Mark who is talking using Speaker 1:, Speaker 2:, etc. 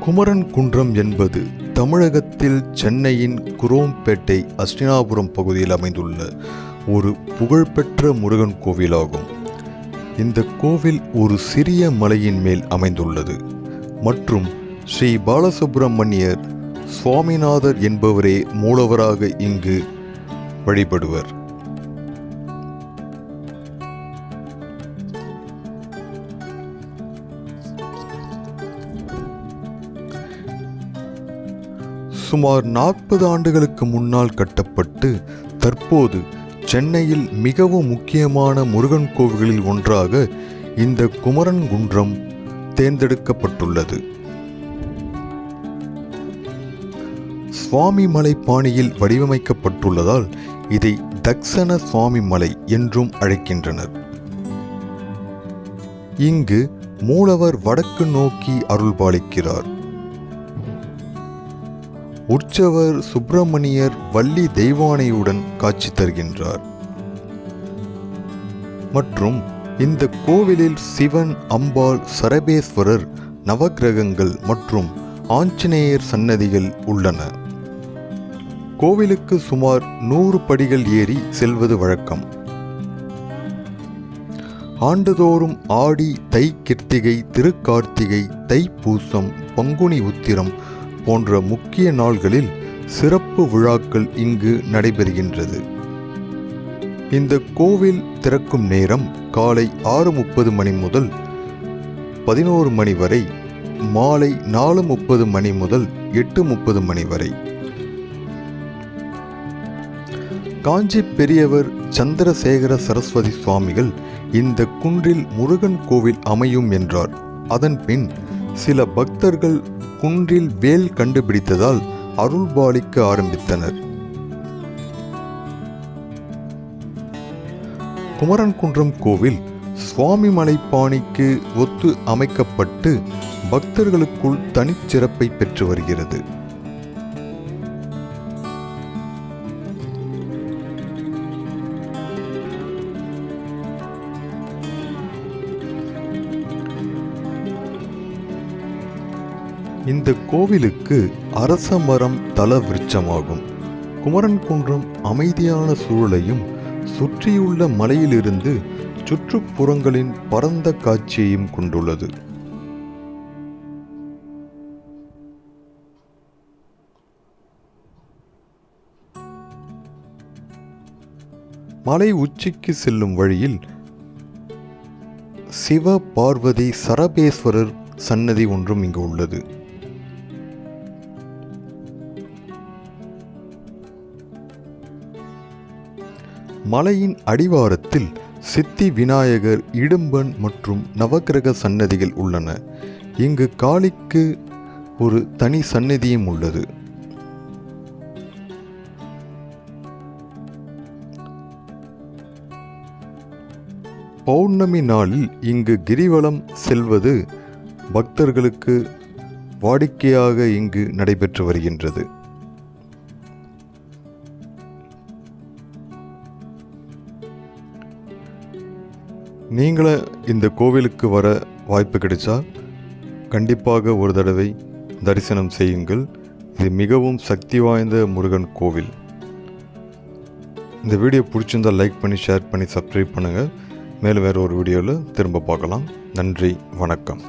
Speaker 1: குமரன் குன்றம் என்பது தமிழகத்தில் சென்னையின் குரோம்பேட்டை அஸ்டினாபுரம் பகுதியில் அமைந்துள்ள ஒரு புகழ்பெற்ற முருகன் கோவிலாகும். இந்த கோவில் ஒரு சிறிய மலையின் மேல் அமைந்துள்ளது. மற்றும் ஸ்ரீ பாலசுப்பிரமணியர் சுவாமிநாதர் என்பவரே மூலவராக இங்கு வழிபடுவர். சுமார் நாற்பது ஆண்டுகளுக்கு முன்னால் கட்டப்பட்டு தற்போது சென்னையில் மிகவும் முக்கியமான முருகன் கோவில்களில் ஒன்றாக இந்த குமரன் குன்றம் தேர்ந்தெடுக்கப்பட்டுள்ளது. சுவாமி மலை பாணியில் வடிவமைக்கப்பட்டுள்ளதால் இதை தக்ஷண சுவாமி மலை என்றும் அழைக்கின்றனர். இங்கு மூலவர் வடக்கு நோக்கி அருள்பாலிக்கிறார். உற்சவர் சுப்பிரமணியர் வள்ளி தெய்வானையுடன் காட்சி தருகின்றார். மற்றும் இந்த கோவிலில் சிவன் அம்பாள் சரபேஸ்வரர் நவக்கிரகங்கள் மற்றும் ஆஞ்சநேயர் சன்னதிகள் உள்ளன. கோவிலுக்கு சுமார் நூறு படிகள் ஏறி செல்வது வழக்கம். ஆண்டுதோறும் ஆடி தை கிருத்திகை திருக்கார்த்திகை தைப்பூசம் பங்குனி உத்திரம் போன்ற முக்கிய நாள்களில் சிறப்பு விழாக்கள் இங்கு நடைபெறுகின்றது. இந்த கோவில் திறக்கும் நேரம் காலை ஆறு முப்பது மணி முதல் பதினோரு மணி வரை மாலை நாலு முப்பது மணி முதல் எட்டு முப்பது மணி வரை. காஞ்சி பெரியவர் சந்திரசேகர சரஸ்வதி சுவாமிகள் இந்த குன்றில் முருகன் கோவில் அமையும் என்றார். அதன் பின் சில பக்தர்கள் குன்றில் வேல் கண்டுபிடித்ததால் அருள்பாலிக்க ஆரம்பித்தனர். குமரன்குன்றம் கோவில் சுவாமி மலைப்பாணிக்கு ஒத்து அமைக்கப்பட்டு பக்தர்களுக்குள் தனிச்சிறப்பை பெற்று வருகிறது. இந்த கோவிலுக்கு அரச மரம் தல விருட்சமாகும். குமரன்குன்றம் அமைதியான சூழலையும் சுற்றியுள்ள மலையிலிருந்து சுற்றுப்புறங்களின் பரந்த காட்சியையும் கொண்டுள்ளது. மலை உச்சிக்கு செல்லும் வழியில் சிவ பார்வதி சரபேஸ்வரர் சன்னதி ஒன்றும் இங்கு உள்ளது. மலையின் அடிவாரத்தில் சித்தி விநாயகர் இடும்பன் மற்றும் நவக்கிரக சன்னதிகள் உள்ளன. இங்கு காளிக்கு ஒரு தனி சன்னதியும் உள்ளது. பௌர்ணமி நாளில் இங்கு கிரிவலம் செல்வது பக்தர்களுக்கு வாடிக்கையாக இங்கு நடைபெற்று வருகின்றது. நீங்களும் இந்த கோவிலுக்கு வர வாய்ப்பு கிடைச்சா கண்டிப்பாக ஒரு தடவை தரிசனம் செய்யுங்கள். இது மிகவும் சக்தி வாய்ந்த முருகன் கோவில். இந்த வீடியோ பிடிச்சிருந்தால் லைக் பண்ணி ஷேர் பண்ணி சப்ஸ்கிரைப் பண்ணுங்கள் மேலும் வேறு ஒரு வீடியோவில் திரும்ப பார்க்கலாம். நன்றி வணக்கம்.